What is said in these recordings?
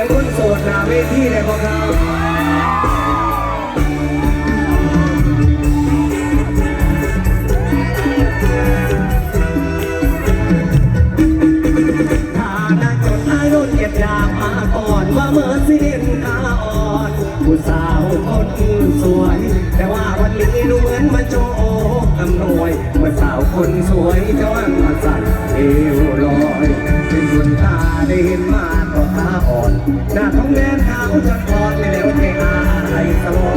ยงคนโสดหนาเวทีเลยพวกเรานจนอายุเกียรติยามาก่อนว่าเมื่อสิ้นอาอ่อนผู้สาวคนสวย แต่ว่าวันนี้ดูเหมือนมาโจกอำนวยเมื่อสาวคนสวยจะว่างมาสั่น เอวลอยเป็นคนตาได้เห็นมาก็ตาอ่อนหน้าท้องแดงขาวจัดทอดไม่แล้วเทอายสมอง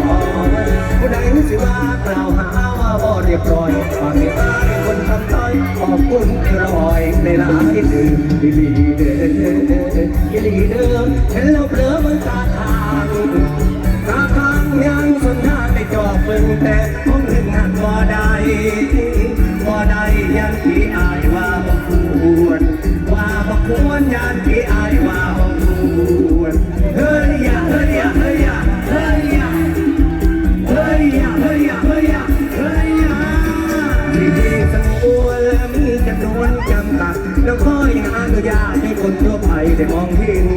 ผู้ใดรู้สิว่ากล่าวหาว่าบ่เรียบร้อยความมีอายคนทำต้อยขอบคุณที่รอยในหลายดื่มดีดีเด้อดีดีเด้อเห็นเราเผลอมันตาทางตาทางยังสนทนาในจอบเบิ่งแต่ผมถึงหันบ่ได้บ่ได้ยันที่อา ว่าบ่ควรยันที่อายว่าบ่ควรเฮ้ยยาเฮ้ยยาเฮ้ยยาเฮ้ยยาเฮ้ยยาเฮ้ยยาเฮ้ยยาเฮ้ยยาที่ที่สงวนและมีจำนวนจำกัดแล้วก็ยังอนุญาตให้คนทั่วไปได้มองเห็น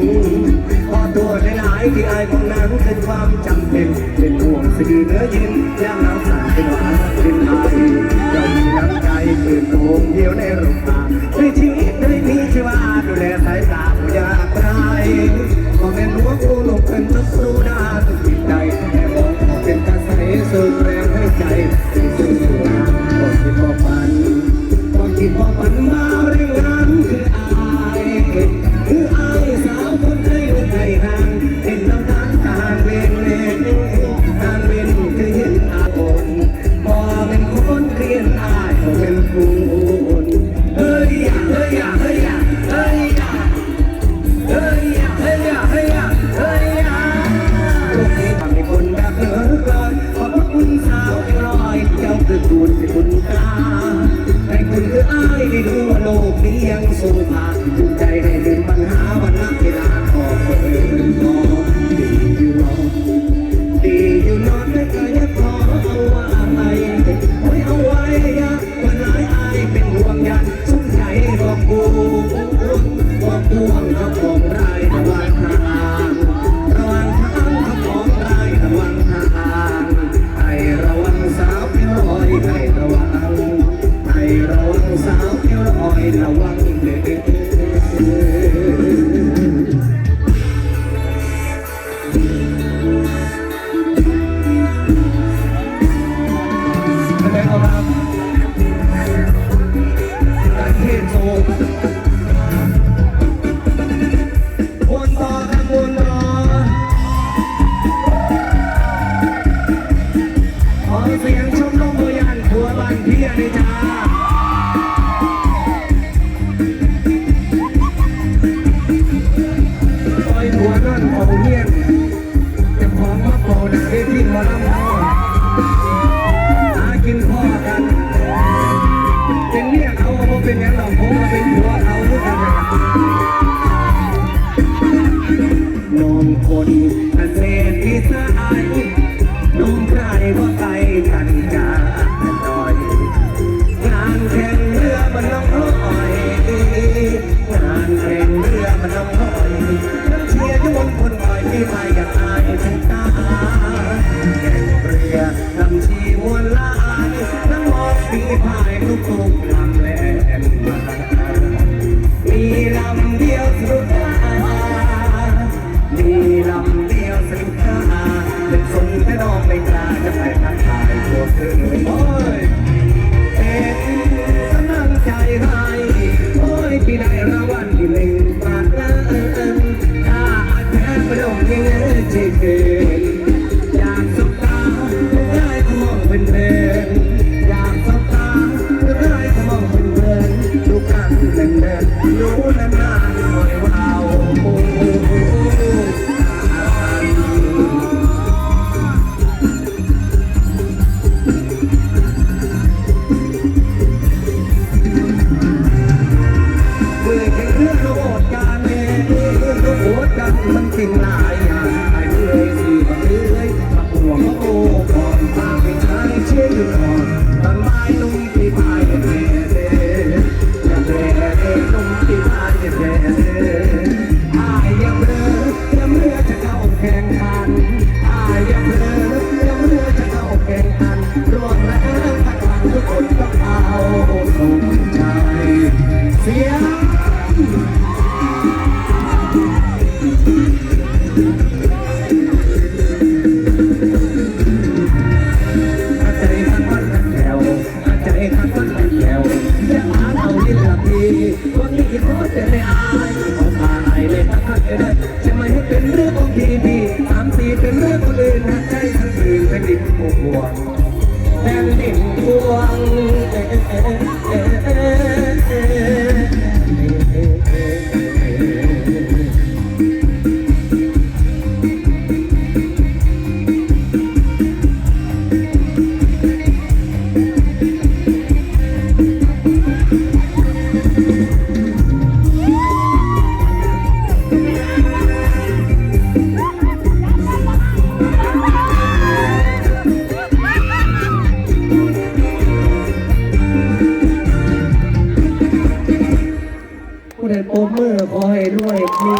พอตัวหลายๆที่อายของนั้นเป็นความจำเป็นเป็นห่วงสื่อเนื้อเย็นย่างน้ำสั่นเป็นหวานเป็นไทยเรามีน้ำใจเกินโกงเดียวในโรงพ ร้ก็แม่น สู้ผ่า บวงแม่นติ่งบวงเอ๊ะเอ๊ะเอ๊ะ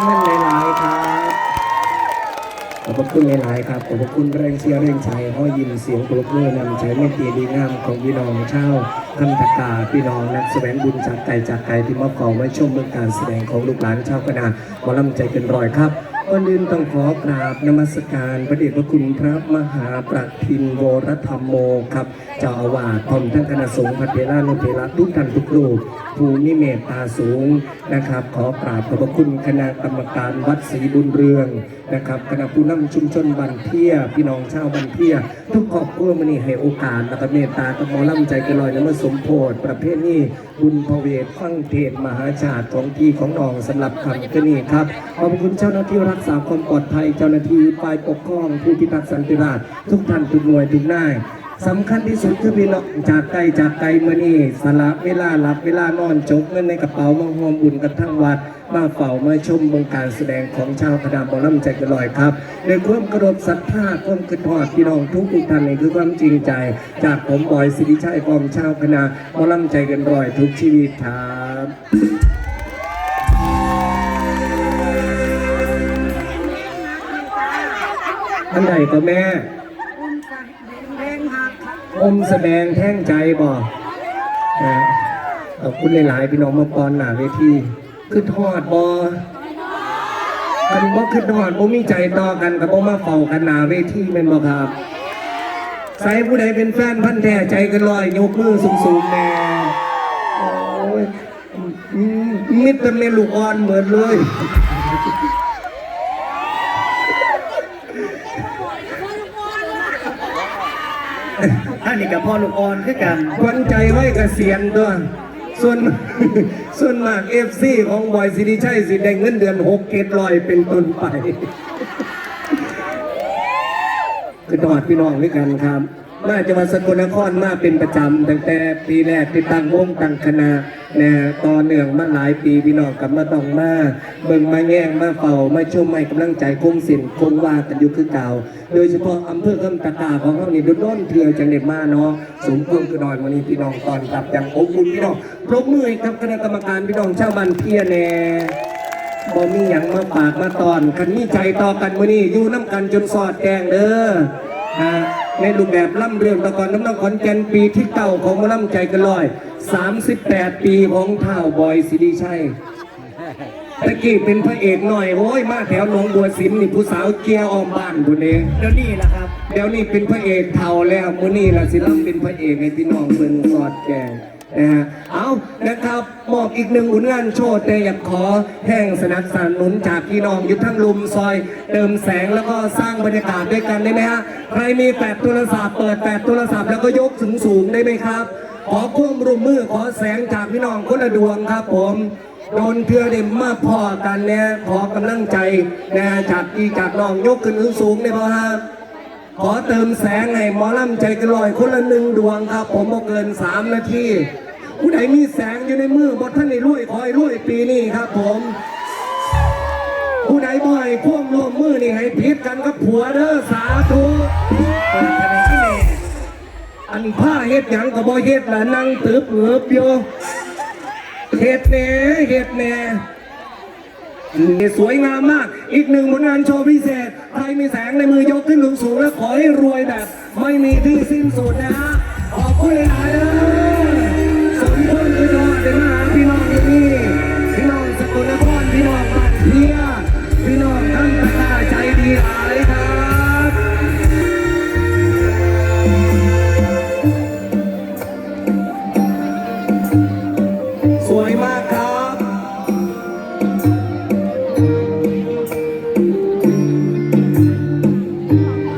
ด้วยมีเงินหลายๆครับ ขอบพระคุณหลายๆครับ ขอบพระคุณแรงเชียร์แรงใจห้อยยินเสียงปรบมือนำใช้ไม่ตีดีงามของพี่น้องเช่าวคันตกาพี่น้องนักแสดงบุญจากไกลจากไกลที่มาขอมาชมเมืองการแสดงของลูกหลานชาวคณะหมอลำใจเกินร้อยครับ ก่อนอื่นต้องขอกราบนมัสการพระเดชพระคุณพระมหาประทินโวรธรรมโมครับเจ้าอาวาสพร้อมทั้งคณะสงฆ์พระเทรานุเทระทุกท่านทุกรูปผู้มีเมตตาสูงนะครับ ขอกราบขอบพระคุณคณะกรรมการวัดศรีบุญเรืองนะครับคณะผู้นำชุมชนบันเทียพี่น้องชาวบันเทีย ทุกครอบครัวมันนี่ให้โอกาสและก็เมตตากับหมอลำใจกระลอยและมาสมโพธิประเภทนี้บุญพเวทฟังเทศมหาชาติของพี่ของน้องสำหรับคำก็นี่ครับขอบคุณเจ้าหน้าที่รักษาความปลอดภัยเจ้าหน้าที่ฝ่ายปกครองผู้พิทักษ์สันติราษฎร์ทุกท่านทุกหน่วยทุกนายสำคัญที่สุดคือพี่น้องจากไกลจากไกลมื่อนี้สละเวลาหลับเวลานอนจกเงินในกระเป๋ามาห่วมบุญกันทั้งวัด มาเฝ้ามาชมวงการแสดงของชาวคณะบอลำใจกระลอยครับในความกระดบศรัทธาความคิดทอดพี่น้องทุกทุกท่านนี่คือความจริงใจ จากผมบอยสิริชัยกองชาวคณะบอลำใจกันรอยทุกชีวิตครับ อันไหนก็แม่อมแสดงแท่งใจบ่นะขอบคุณหลายๆพี่น้องมาปอนหนาเวทีคือทอดบ่กันบ่คือทอดบ่มีใจต่อกันกับบ่มาเฝ้ากันหนาเวทีแม่นบ่ครับใส่ผู้ใดเป็นแฟนพันธุ์แท้ใจกันลอยยกมือสูงๆแน่โอ้ยอืมมิตรเมลูกอ่อนเหมือนเลย ท่า นี่กับพ่อลูกอ่อนคือกันควันใจไว้เกษียณตัวส่วนส่วนมากเอฟซีของบอยสิริชัยสิได้เงินเดือนหกเกตลอยเป็นต้นไปคือตอดพี่น้องด้วยกันครับ มาจังหวัดสกลนครมาเป็นประจำตั้งแต่ปีแรกที่ตั้งวงตั้งคณะนะต่อเนื่องมาหลายปีพี่น้องกับมาต้องมาเบิ่งมาแย่งมาเฝ้ามาชมให้กำลังใจคงสินคงว่ากันอยู่คือเก่า โดยเฉพาะอำเภอคำตะกาของเขานี่ดุด้นเถื่อจังเด็มาเนาะสมควรคือดอยวันนี้พี่น้องตอนกลับอย่างอบอุ่นพี่น้องปรบมือให้กับคณะกรรมการพี่น้องชาวบ้านเพียแน่บ่มีหยังมาปากมาตอนคันมีใจต่อกันมื้อนี้อยู่น้ำกันจนสอดแกงเด้อฮะ ในรูปแบบล่ำเรื่องตะกอนน้ำน้ำขอนแก่นปีที่เก่าของหมาล่ำใจกันลอย 38 ปีของเท่าบอยสิริชัยตะกี้เป็นพระเอกหน่อยโอ้ยมาแถวหนองบัวสิมนี่ผู้สาวเกียร์ออมบ้านบุญเองเดี๋ยวนี้ล่ะครับเดี๋ยวนี้เป็นพระเอกเท่าแล้วมื้อนี้ล่ะสิล่ำเป็นพระเอกให้พี่น้องเบิ่งสอดแก นะฮะเอานะครับมอบอีกหนึ่งผลงานโชว์แต่อยากขอแห่งสนับสนุนจากพี่น้องยู่ทั้งลุมซอย เติมแสงแล้วก็สร้างบรรยากาศด้วยกันได้ไหมฮะใครมีแปดโทรศัพท์เปิดแปดโทรศัพท์แล้วก็ยกสูงสูงได้ไหมครับ ขอควบร่วมมือขอแสงจากพี่น้องคนละดวงครับผมโดนเทือเดมมาพอกันเนี่ยขอกำลังใจนะจากอีจากน้องยกขึ้นสูงๆได้ป่ะครับ ขอเติมแสงให้หมอลำใจกระลอยคนละหนึ่งดวงครับ ผมบ่เกินสามนาทีผู้ใดมีแสงอยู่ในมือบทท่านในรวยคอยรวยปีนี้ครับ ผม ผู้ใดบ่อยพ่วงร่วมมือนี่ให้พิษกันกับผัวเด้อสาธุเปิดคะแนนที่แน่อันผ้าเฮ็ดหยังก็บ่เฮ็ดละนั่งตึบเหงือบอยู่เฮ็ดแหน่เฮ็ดแหน่นี่สวยงามมาก อีกหนึ่งผลงานโชว์พิเศษใครมีแสงในมือยกขึ้นสูงๆแล้วขอให้รวยแบบ ไม่มีที่สิ้นสุดนะฮะขอบคุณหลายๆนะสมควรคือดอกเป็นมหาพี่น้องที่นี่พี่น้องสกลนครพี่น้องบ้านเพีย